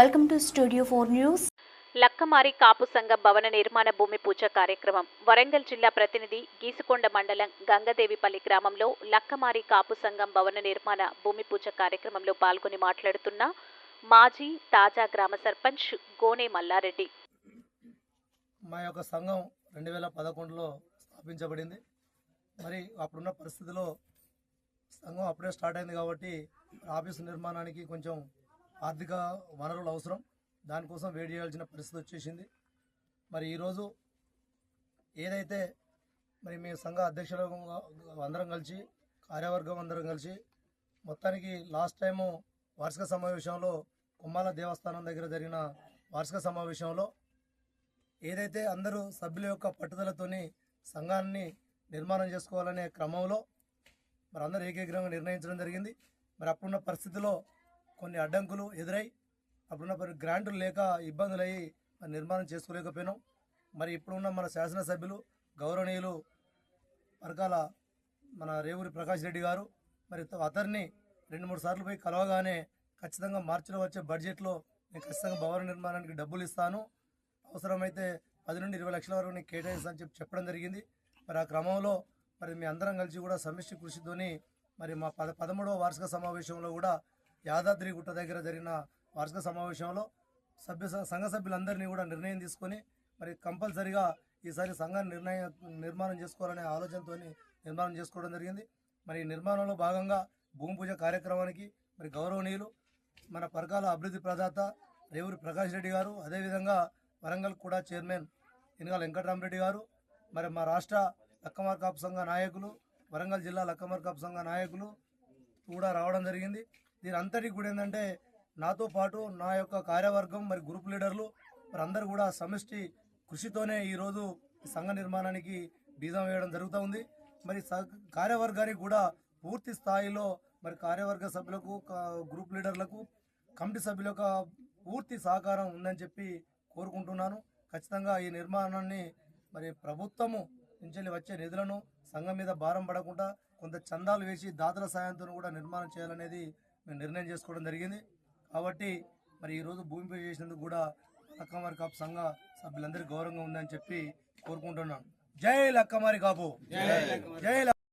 Welcome to Studio 4 News. లక్కమారి కాపు సంఘం భవన నిర్మాణ భూమి పూజ కార్యక్రమం. వరంగల్ జిల్లా ప్రతినిధి గీసుకొండ మండలం గంగదేవిపల్లి గ్రామంలో లక్కమారి కాపు సంఘం భవన నిర్మాణ భూమి పూజ కార్యక్రమంలో పాల్గొని మాట్లాడుతున్న మాజీ తాజా గ్రామ సర్పంచ్ గోనే మల్లారెడ్డి. మా యొక్క సంఘం రెండు వేల పదకొండులో స్థాపించబడింది. మరి అప్పుడున్న పరిస్థితిలో సంఘం అప్పుడే స్టార్ట్ అయింది కాబట్టి ఆఫీసు నిర్మాణానికి కొంచెం ఆర్థిక వనరులు అవసరం. దానికోసం వేడి చేయాల్సిన పరిస్థితి వచ్చేసింది. మరి ఈరోజు ఏదైతే మరి మీ సంఘ అధ్యక్షులు అందరం కలిసి కార్యవర్గం అందరం కలిసి మొత్తానికి లాస్ట్ టైము వార్షిక సమావేశంలో కుమ్మాల దేవస్థానం దగ్గర జరిగిన వార్షిక సమావేశంలో ఏదైతే అందరూ సభ్యుల యొక్క పట్టుదలతోని సంఘాన్ని నిర్మాణం చేసుకోవాలనే క్రమంలో మరి అందరూ ఏకీగ్రంగా నిర్ణయించడం జరిగింది. మరి అప్పుడున్న పరిస్థితిలో కొన్ని అడ్డంకులు ఎదురై అప్పుడున్న పరి గ్రాంట్లు లేక ఇబ్బందులు అయ్యి మరి నిర్మాణం చేసుకోలేకపోయినాం. మరి ఇప్పుడున్న మన శాసనసభ్యులు గౌరవనీయులు వర్గాల మన రేవూరి ప్రకాష్ రెడ్డి గారు మరి అతన్ని రెండు మూడు సార్లు పోయి కలవగానే ఖచ్చితంగా మార్చిలో వచ్చే బడ్జెట్లో నేను ఖచ్చితంగా భవన నిర్మాణానికి డబ్బులు ఇస్తాను. అవసరమైతే పది నుండి ఇరవై లక్షల వరకు నేను కేటాయిస్తాను అని చెప్పి చెప్పడం జరిగింది. మరి ఆ క్రమంలో మరి మీ అందరం కలిసి కూడా సమిష్టి కృషితోని మరి మా పద పదమూడవ వార్షిక సమావేశంలో కూడా యాదాద్రి గుట్ట దగ్గర జరిగిన వార్షిక సమావేశంలో సభ్య సంఘ సభ్యులందరినీ కూడా నిర్ణయం తీసుకొని మరి కంపల్సరిగా ఈసారి సంఘాన్ని నిర్ణయం నిర్మాణం చేసుకోవాలనే ఆలోచనతో నిర్మాణం చేసుకోవడం జరిగింది. మరి ఈ నిర్మాణంలో భాగంగా భూమి పూజ కార్యక్రమానికి మరి గౌరవనీయులు మన పరకాల అభివృద్ధి ప్రదాత రేవూరి ప్రకాష్ రెడ్డి గారు అదేవిధంగా వరంగల్ కూడా చైర్మన్ ఇనగాల వెంకటరామరెడ్డి గారు మరి మా రాష్ట్ర లక్కమార్ కాపు సంఘ నాయకులు వరంగల్ జిల్లా లక్కమార్ కాపు సంఘ నాయకులు కూడా రావడం జరిగింది. దీని అంతటికి కూడా ఏంటంటే నాతో పాటు నా యొక్క కార్యవర్గం మరి గ్రూప్ లీడర్లు మరి అందరూ కూడా సమిష్టి కృషితోనే ఈరోజు సంఘ నిర్మాణానికి బీజం వేయడం జరుగుతూ ఉంది. మరి కార్యవర్గానికి కూడా పూర్తి స్థాయిలో మరి కార్యవర్గ సభ్యులకు గ్రూప్ లీడర్లకు కమిటీ సభ్యులకు పూర్తి సహకారం ఉందని చెప్పి కోరుకుంటున్నాను. ఖచ్చితంగా ఈ నిర్మాణాన్ని మరి ప్రభుత్వము నుంచి వచ్చే నిధులను సంఘం మీద భారం పడకుండా కొంత చందాలు వేసి దాతల సాయంతో కూడా నిర్మాణం చేయాలనేది మేము నిర్ణయం చేసుకోవడం జరిగింది. కాబట్టి మరి ఈరోజు భూమి పూజ చేసినందుకు కూడా లక్కమారి కాపు సంఘ సభ్యులందరికీ గౌరవంగా ఉందని చెప్పి కోరుకుంటున్నాను. జై లక్కమారి కాపు. జై లక్క-